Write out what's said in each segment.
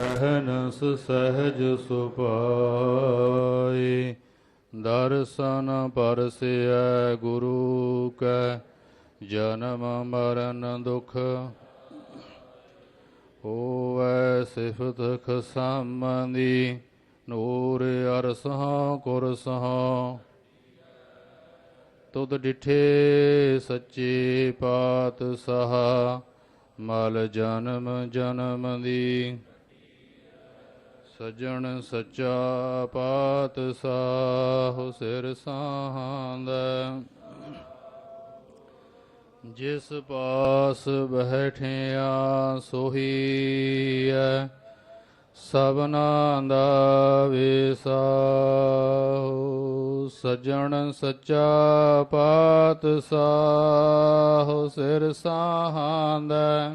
ਅਹਨਸ ਸਹਿਜ ਸੁਪਾਈ ਦਰਸ਼ਨ ਪਰਸਿਐ ਗੁਰੂ ਕੈ, ਜਨਮ ਮਰਨ ਦੁਖ ਹੋਵੈ ਸਿਫਤ ਖਸਮੰਦੀ। ਨੂਰ ਅਰਸਹਾਂ ਕੁਰਸਹਾਂ ਤੁਧ ਡਿਠੇ ਸੱਚੇ ਪਾਤਸ਼ਾਹ, ਮਲ ਜਨਮ ਜਨਮ ਦੀ ਸਜਣ ਸੱਚਾ ਪਾਤਸ਼ਾਹ ਸਿਰ ਸਾਹਾਂਦਾ। ਜਿਸ ਪਾਸ ਬੈਠਿਆ ਸੋਹੀ ਹੈ ਸਭਨਾ ਦਾ ਵਿਸਾਹੋ। ਸਜਣ ਸੱਚਾ ਪਾਤਸ਼ਾਹ ਸਿਰ ਸਾਹਾਂਦਾ।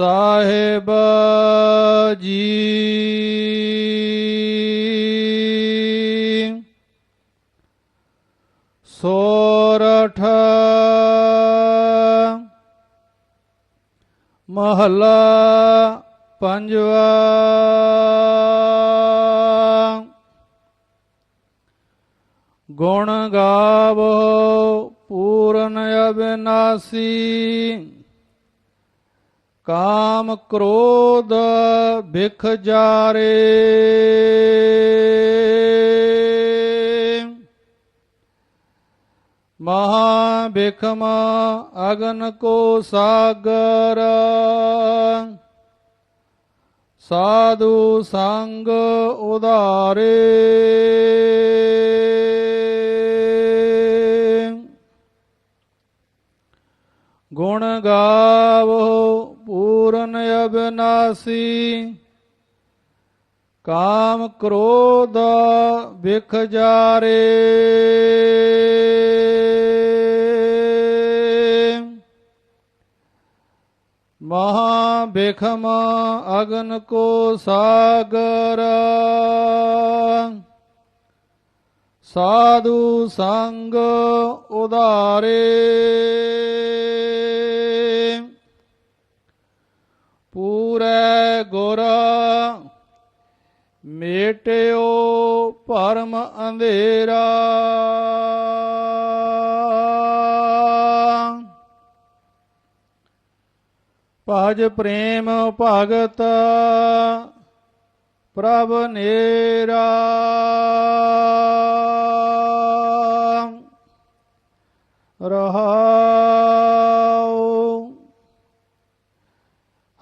ਸਾਹਿਬ ਜੀ ਸੋਰਠ ਮਹਲਾ ਪੰਜਵਾ ਗੁਣ ਗਾਵੋ ਪੂਰਨ ਅਬਿਨਾਸੀ ਕਾਮ ਕ੍ਰੋਧ ਬਿਖ ਜਾਰੇ। ਮਹਾ ਬਿਖਮ ਅਗਨ ਕੋ ਸਾਗਰ। ਸਾਧੂ ਸੰਗ ਉਧਾਰੇ। ਗੁਣ ਗਾਵੋ ਪੂਰਨ ਅਬਿਨਾਸੀ ਕਾਮ ਕ੍ਰੋਧ ਬਿਖ ਜਾਰੇ। ਮਹਾ ਬਿਖਮ ਅਗਨ ਕੋ ਸਾਗਰ ਸਾਧੂ ਸੰਗ ਉਧਾਰੇ। ਪੂਰੇ ਗੁਰ ਮੇਟਿਓ ਭਰਮ ਅੰਧੇਰਾ। ਭਜ ਪ੍ਰੇਮ ਭਗਤ ਪ੍ਰਭ ਨੇਰਾ। ਰਹਾਉ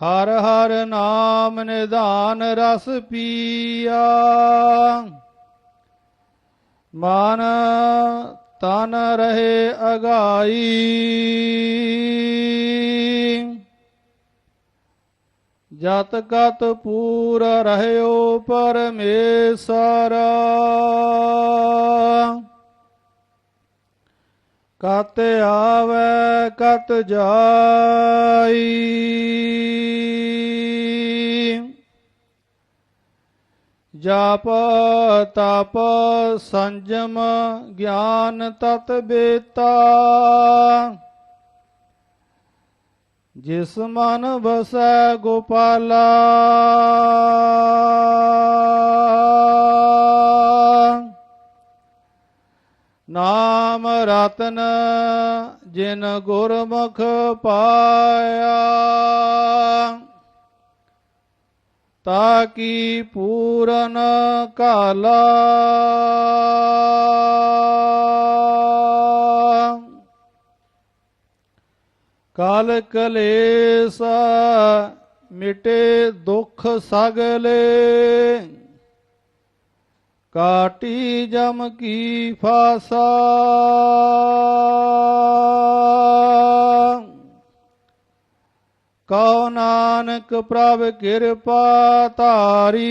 ਹਰ ਹਰ ਨਾਮ ਨਿਧਾਨ ਰਸ ਪੀਆ। ਮਨ ਤਨ ਰਹੇ ਅਗਾਈ। ਜਤ ਕਤ ਪੂਰ ਰਹਿਓ ਪਰਮੇਸ਼ਰ। ਕਤ ਆਵੇ ਕਤ ਜਾਈ। ਜਾਪ ਤਪ ਸੰਜਮ ਗਿਆਨ ਤਤ ਬੇਤਾ। ਜਿਸ ਮਨ ਵਸੈ ਗੋਪਾਲਾ। ਨਾਮ ਰਤਨ ਜਿਨ ਗੁਰਮੁਖ ਪਾਇਆ। ਤਾਕੀ ਪੂਰਨ ਕਾਲਾ। ਕਾਲ ਕਲੇਸ ਮਿਟੇ ਦੁਖ ਸਗਲੇ। ਕਾਟੀ ਜਮ ਕੀ ਫਾਸਾ। ਕਉ ਨਾਨਕ ਪ੍ਰਭ ਕਿਰਪਾ ਧਾਰੀ।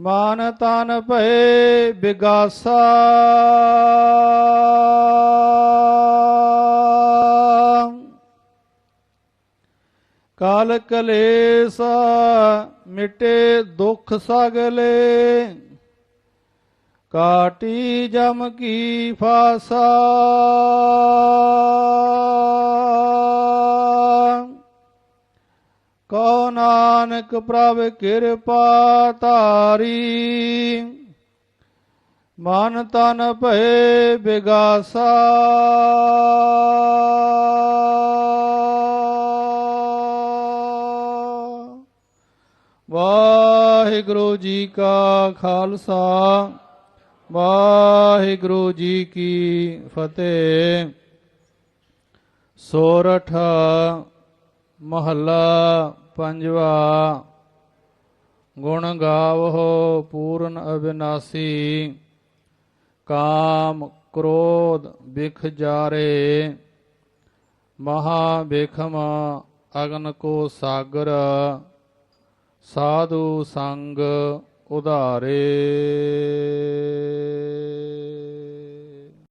ਮਨ ਤਨ ਭਏ ਬਿਗਾਸਾ। ਕਾਲ ਕਲੇਸ਼ ਮਿਟੇ ਦੁਖ ਸਗਲੇ, ਕਾਟੀ ਜਮ ਕੀ ਫਾਸਾ। ਕਉ ਨਾਨਕ ਪ੍ਰਭ ਕਿਰਪਾ ਧਾਰੀ, ਮਨ ਤਨ ਭਏ ਬਿਗਾਸਾ। ਵਾਹਿਗੁਰੂ ਜੀ ਕਾ ਖਾਲਸਾ, ਵਾਹਿਗੁਰੂ ਜੀ ਕੀ ਫਤਿਹ। ਸੋਰਠ, ਮਹੱਲਾ ਪੰਜਵਾ, ਗੁਣ ਗਾਵੋ ਪੂਰਨ ਅਬਿਨਾਸੀ, ਕਾਮ ਕ੍ਰੋਧ ਬਿਖ ਜਾਰੇ, ਮਹਾ ਬਿਖਮ ਅਗਨ ਕੋ ਸਾਗਰ। ਸਾਧੂ ਸੰਗ ਉਧਾਰੇ।